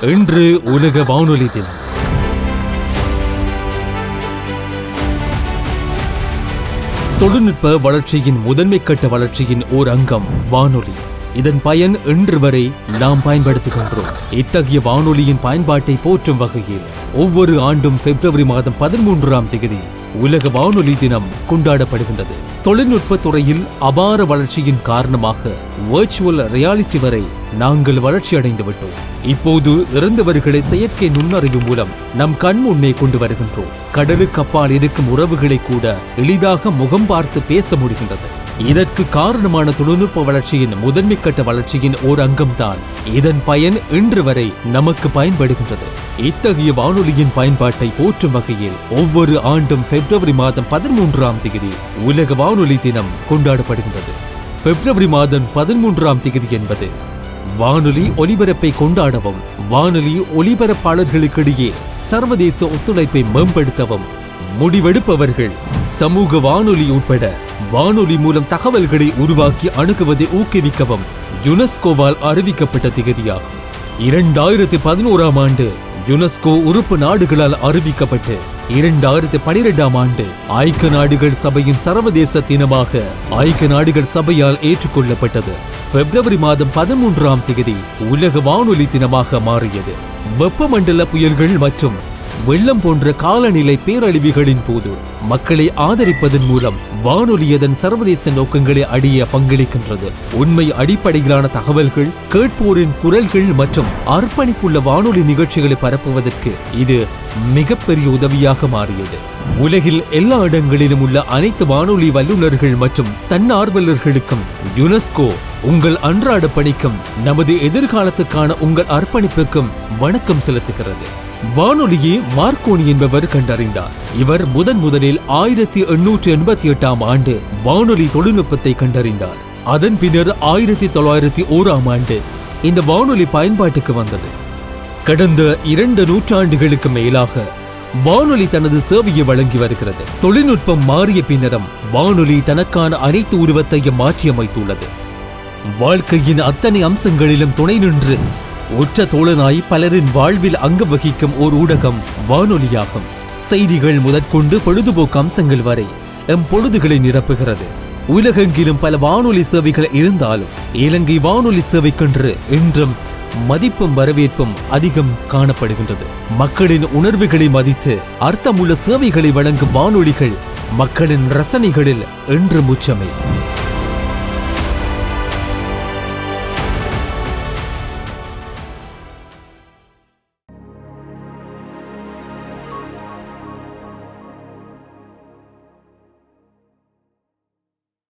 இன்று உலக வானொலி தினம். தொழில்நுட்ப வளர்ச்சியின் முதன்மை கட்ட வளர்ச்சியின் ஓர் அங்கம் வானொலி. இதன் பயன் இன்று வரை நாம் பயன்படுத்துகின்றோம். இத்தகைய வானொலியின் பயன்பாட்டை போற்றும் வகையில் ஒவ்வொரு ஆண்டும் பிப்ரவரி மாதம் பதிமூன்றாம் தேதி உலக வானொலி தினம் கொண்டாடப்படுகின்றது. தொழில்நுட்ப துறையில் அபார வளர்ச்சியின் காரணமாக வர்ச்சுவல் ரியாலிட்டி வரை நாங்கள் வளர்ச்சி அடைந்து விட்டோம். இப்போது இறந்தவர்களை செயற்கை நுண்ணறிவு மூலம் நம் கண் முன்னே கொண்டு வருகின்றோம். கடலுக்கு அப்பால் இருக்கும் உறவுகளை கூட எளிதாக முகம் பார்த்து பேச முடிகின்றது. இதற்கு காரணமான தொழில்நுட்ப வளர்ச்சியின் முதன்மை கட்ட வளர்ச்சியின் ஓர் அங்கம்தான். இதன் பயன் இன்று வரை நமக்கு பயன்படுகின்றது. இத்தகைய வானொலியின் பயன்பாட்டை போற்றும் வகையில் ஒவ்வொரு ஆண்டும் பிப்ரவரி மாதம் பதிமூன்றாம் தேதி உலக வானொலி தினம் கொண்டாடப்படுகின்றது. பிப்ரவரி மாதம் பதிமூன்றாம் தேதி என்பது வானொலி ஒலிபரப்பை கொண்டாடவும் வானொலி ஒலிபரப்பாளர்களுக்கிடையே சர்வதேச ஒத்துழைப்பை மேம்படுத்தவும் முடிவெடுப்பவர்கள். சமூக வானொலி உட்பட வானொலி மூலம் தகவல்களை உருவாக்கி அணுகுவதை ஊக்குவிக்கவும் யுனெஸ்கோவால் அறிவிக்கப்பட்ட திகதியாகும் இரண்டாயிரத்தி பதினோராம் ஆண்டு யுனெஸ்கோ உறுப்பு நாடுகளால் அறிவிக்கப்பட்டு இரண்டாயிரத்தி பனிரெண்டாம் ஆண்டு ஐக்கிய நாடுகள் சபையின் சர்வதேச தினமாக ஐக்கிய நாடுகள் சபையால் ஏற்றுக்கொள்ளப்பட்டது. பிப்ரவரி மாதம் பதிமூன்றாம் தேதி உலக வானொலி தினமாக மாறியது. வெப்பமண்டல புயல்கள் மற்றும் வெள்ளம் போன்ற காலநிலை பேரழிவுகளின் போது மக்களை ஆதரிப்பதன் மூலம் வானொலி அதன் சர்வதேச நோக்கங்களை அடைய பங்களிக்கின்றது. உண்மை அடிப்படையிலான தகவல்கள் கேட்போரின் குரல்கள் மற்றும் அர்ப்பணிப்புள்ள வானொலி நிகழ்ச்சிகளை பரப்புவதற்கு இது மிகப்பெரிய உதவியாக மாறியது. உலகில் எல்லா இடங்களிலும் உள்ள அனைத்து வானொலி வல்லுநர்கள் மற்றும் தன்னார்வலர்களுக்கும் யுனெஸ்கோ உங்கள் அன்றாட பணிக்கும் நமது எதிர்காலத்துக்கான உங்கள் அர்ப்பணிப்புக்கும் வணக்கம் செலுத்துகிறது. வானொலியை மார்க்கோனி என்பவர் கண்டறிந்தார். இவர் முதன் முதலில் ஆயிரத்தி எண்ணூற்றி எண்பத்தி எட்டாம் ஆண்டு வானொலி தொழில்நுட்பத்தை கண்டறிந்தார். அதன் பின்னர் ஆயிரத்தி தொள்ளாயிரத்தி ஓராம் ஆண்டு இந்த வானொலி பயன்பாட்டுக்கு வந்தது. கடந்த இரண்டு நூற்றாண்டுகளுக்கு மேலாக வானொலி தனது சேவையை வழங்கி வருகிறது. தொழில்நுட்பம் மாறிய பின்னரும் வானொலி தனக்கான அனைத்து உருவத்தையும் மாற்றியமைத்துள்ளது. வாழ்க்கையின் அத்தனை அம்சங்களிலும் துணை நின்று ஒற்ற தோழனாய் பலரின் வாழ்வில் அங்கம் வகிக்கும் ஓர் ஊடகம் வானொலியாகும். செய்திகள் முதற்கொண்டு பொழுதுபோக்கு அம்சங்கள் வரை எம் பொழுதுகளை நிரப்புகிறது. உலகெங்கிலும் பல வானொலி சேவைகள் இருந்தாலும் இலங்கை வானொலி சேவைக்கென்று இன்றும் மதிப்பும் வரவேற்பும் அதிகம் காணப்படுகின்றது. மக்களின் உணர்வுகளை மதித்து அர்த்தமுள்ள சேவைகளை வழங்கும் வானொலிகள் மக்களின் ரசனைகளில் என்று முச்சமை